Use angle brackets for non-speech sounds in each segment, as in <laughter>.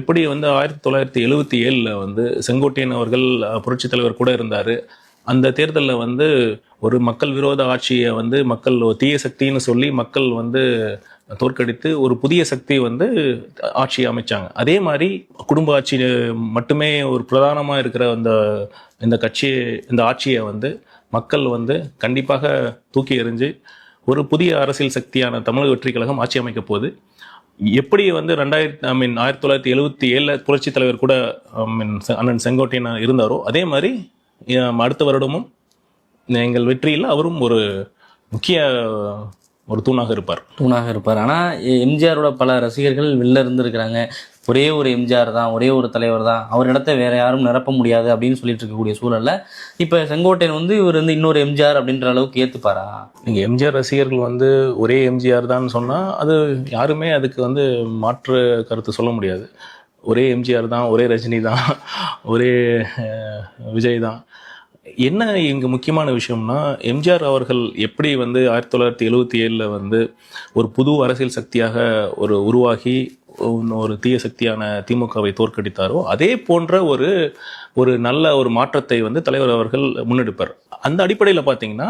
எப்படி வந்து ஆயிரத்தி தொள்ளாயிரத்தி எழுவத்தி ஏழில் வந்து செங்கோட்டையன் அவர்கள் புரட்சித் தலைவர் கூட இருந்தார். அந்த தேர்தலில் வந்து ஒரு மக்கள் விரோத ஆட்சியை வந்து மக்கள் தீய சக்தின்னு சொல்லி மக்கள் வந்து தோற்கடித்து ஒரு புதிய சக்தி வந்து ஆட்சியை அமைச்சாங்க. அதே மாதிரி குடும்ப ஆட்சி மட்டுமே ஒரு பிரதானமாக இருக்கிற அந்த இந்த கட்சி இந்த ஆட்சியை வந்து மக்கள் வந்து கண்டிப்பாக தூக்கி எறிஞ்சு ஒரு புதிய அரசியல் சக்தியான தமிழக வெற்றி கழகம் ஆட்சி அமைக்க போகுது. எப்படி வந்து ரெண்டாயிரத்தி ஐ மீன் ஆயிரத்தி தொள்ளாயிரத்தி எழுவத்தி ஏழில் புரட்சி தலைவர் கூட ஐ மீன் அண்ணன் செங்கோட்டையன் இருந்தாரோ அதே மாதிரி அடுத்த வருடமும் எங்கள் வெற்றியில் அவரும் ஒரு முக்கிய ஒரு தூணாக இருப்பார். தூணாக இருப்பார். ஆனால் எம்ஜிஆரோட பல ரசிகர்கள் வெளில இருந்திருக்கிறாங்க. ஒரே ஒரு எம்ஜிஆர் தான் ஒரே ஒரு தலைவர் தான். அவர் இடத்த வேற யாரும் நிரப்ப முடியாது அப்படின்னு சொல்லிட்டு இருக்கக்கூடிய சூழல்ல இப்போ செங்கோட்டையன் வந்து இவர் வந்து இன்னொரு எம்ஜிஆர் அப்படின்ற அளவுக்கு ஏத்துப்பாரா? நீங்க எம்ஜிஆர் ரசிகர்கள் வந்து ஒரே எம்ஜிஆர் தான் சொன்னா அது யாருமே அதுக்கு வந்து மாற்று கருத்து சொல்ல முடியாது. ஒரே எம்ஜிஆர் தான் ஒரே ரஜினி தான் <laughs> ஒரே விஜய் தான். என்ன இங்கே முக்கியமான விஷயம்னா எம்ஜிஆர் அவர்கள் எப்படி வந்து ஆயிரத்தி தொள்ளாயிரத்தி எழுபத்தி ஏழில் வந்து ஒரு புது அரசியல் சக்தியாக ஒரு உருவாகி ஒரு தீய சக்தியான திமுகவை தோற்கடித்தாரோ அதே போன்ற ஒரு ஒரு நல்ல ஒரு மாற்றத்தை வந்து தலைவர் அவர்கள் முன்னெடுப்பார். அந்த அடிப்படையில் பார்த்தீங்கன்னா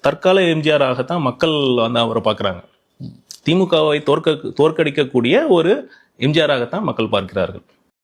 தற்கால எம்ஜிஆராகத்தான் மக்கள் வந்து அவரை பார்க்குறாங்க திமுகவை தோற்க தோற்கடிக்கக்கூடிய ஒரு எம்ஜிஆராகத்தான் மக்கள் பார்க்கிறார்கள்.